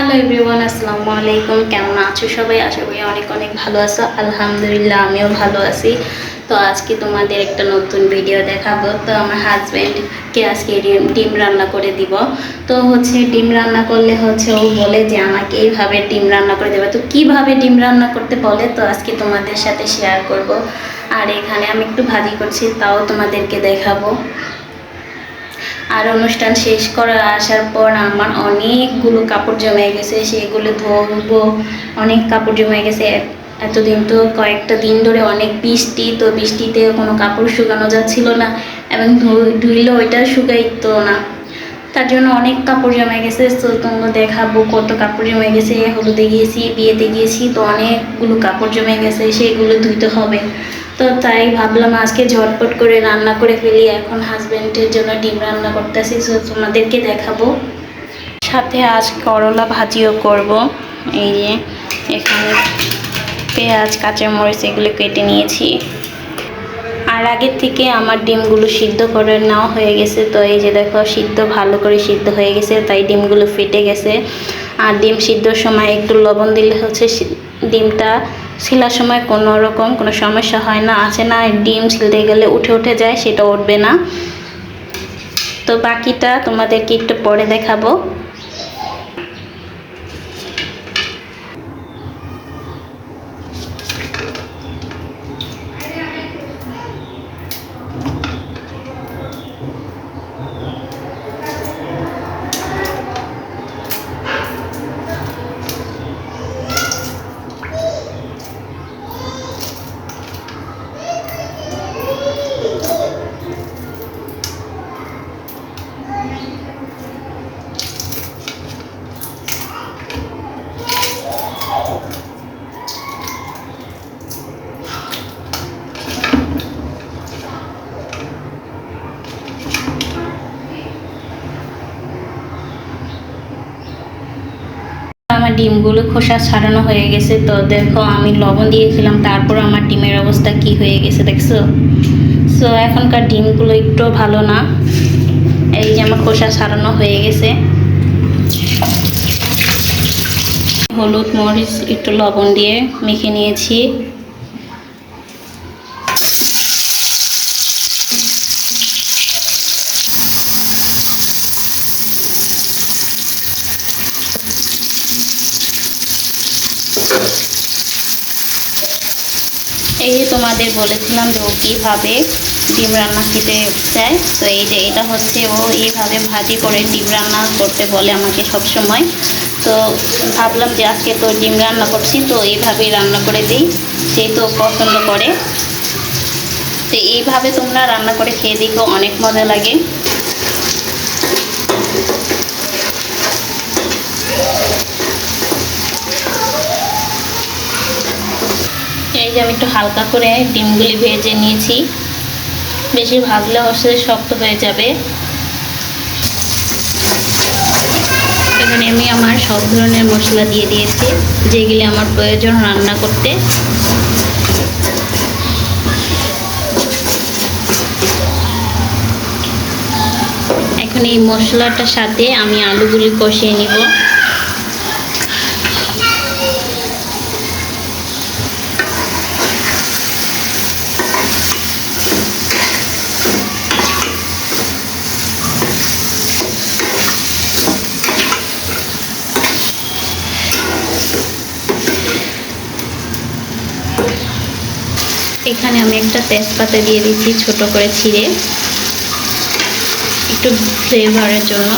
Hello everyone আসসালামু আলাইকুম কেমন আছো সবাই? আশা করি অনেক অনেক ভালো আছো। আলহামদুলিল্লাহ, আমিও ভালো আছি। তো আজকে তোমাদের একটা নতুন ভিডিও দেখাবো। তো আমার হাজব্যান্ডকে আজকে ডিম রান্না করে দিব। তো হচ্ছে ডিম রান্না করলে হচ্ছে ও বলে যে, আমাকে এইভাবে ডিম রান্না করে দেবে। তো কীভাবে ডিম রান্না করতে বলে? তো আজকে তোমাদের সাথে শেয়ার করব। আর এখানে আমি একটু ভাজি করছি, তাও তোমাদেরকে দেখাবো। আর অনুষ্ঠান শেষ করে আসার পর আমার অনেকগুলো কাপড় জমে গেছে, সেগুলো ধোবো, অনেক কাপড় জমে গেছে। এতদিন তো কয়েকটা দিন ধরে অনেক বৃষ্টি, তো বৃষ্টিতে কোনো কাপড় শুকানো যাচ্ছিল না এবং ধুইলে ওইটা শুকাইতো না। তার জন্য অনেক কাপড় জমে গেছে, তো তোমরা দেখাবো কত কাপড় জমে গেছে। হলুদে গিয়েছি, বিয়েতে গিয়েছি, তো অনেকগুলো কাপড় জমে গেছে, সেগুলো ধুইতে হবে। তো তাই ভাবলাম আজকে ঝটপট করে রান্না করে ফেলি। এখন হাজব্যান্ডের জন্য ডিম রান্না করতেছি তো তোমাদেরকে দেখাবো। সাথে আজ করলা ভাজিও করব। এই যে, এখানে পেঁয়াজ, কাঁচামরিচ এগুলো কেটে নিয়েছি। আর আগের থেকে আমার ডিমগুলো সিদ্ধ করে নেওয়া হয়ে গেছে, তো এই যে দেখো, সিদ্ধ ভালো করে সিদ্ধ হয়ে গেছে, তাই ডিমগুলো ফেটে গেছে। আর ডিম সিদ্ধর সময় একটু লবণ দিলে হচ্ছে ডিমটা ছিলার সময় কোনো রকম কোনো সমস্যা হয় না, আছে না, ডিম শিলতে গেলে উঠে উঠে যায়, সেটা উঠবে না। তো বাকিটা তোমাদেরকে একটু পরে দেখাবো। আমার ডিমগুলো খোসা ছাড়ানো হয়ে গেছে। তো দেখো, আমি লবণ দিয়েছিলাম তারপর আমার ডিমের অবস্থা কি হয়ে গেছে দেখছ? সো এখনকার ডিমগুলো একটু ভালো না। এই যে আমার খোসা ছাড়ানো হয়ে গেছে। হলুদ, মরিচ, একটু লবণ দিয়ে মেখে নিয়েছি। এই যে তোমাদের বলেছিলাম যে ও কীভাবে ডিম রান্না খেতে চায়, তো এই যে এটা হচ্ছে ও এইভাবে ভাজি করে ডিম রান্না করতে বলে আমাকে সব সময় তো ভাবলাম যে আজকে তো ডিম রান্না করছি, তো এইভাবেই রান্না করে দিই, যেহেতু পছন্দ করে। তো এইভাবে তোমরা রান্না করে খেয়ে দেখো, অনেক মজা লাগে। এই যে আমি একটু হালকা করে ডিমগুলি ভেজে নিয়েছি। বেশি ভাজলে হচ্ছে শক্ত হয়ে যাবে। এখানে আমি আমার সব ধরনের মশলা দিয়ে দিয়েছি, যেগুলি আমার প্রয়োজন রান্না করতে। এখন এই মশলাটার সাথে আমি আলুগুলি কষিয়ে নিব। এখানে আমি একটা তেজপাতা দিয়ে দিচ্ছি ছোট করে ছিঁড়ে। একটু ফ্লেভারের জন্য।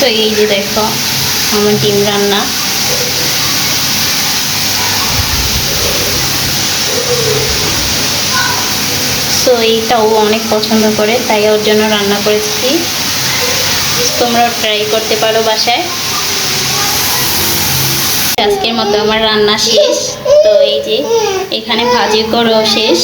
তো এই যে দেখো, আমার ডিম রান্না। তো এইটা ও অনেক পছন্দ করে, তাই ওর জন্য রান্না করেছি। তোমরাও ট্রাই করতে পারো বাসায়। আজকের মতো আমার রান্না শেষ। তো এই যে, এখানে ভাজি করেও শেষ।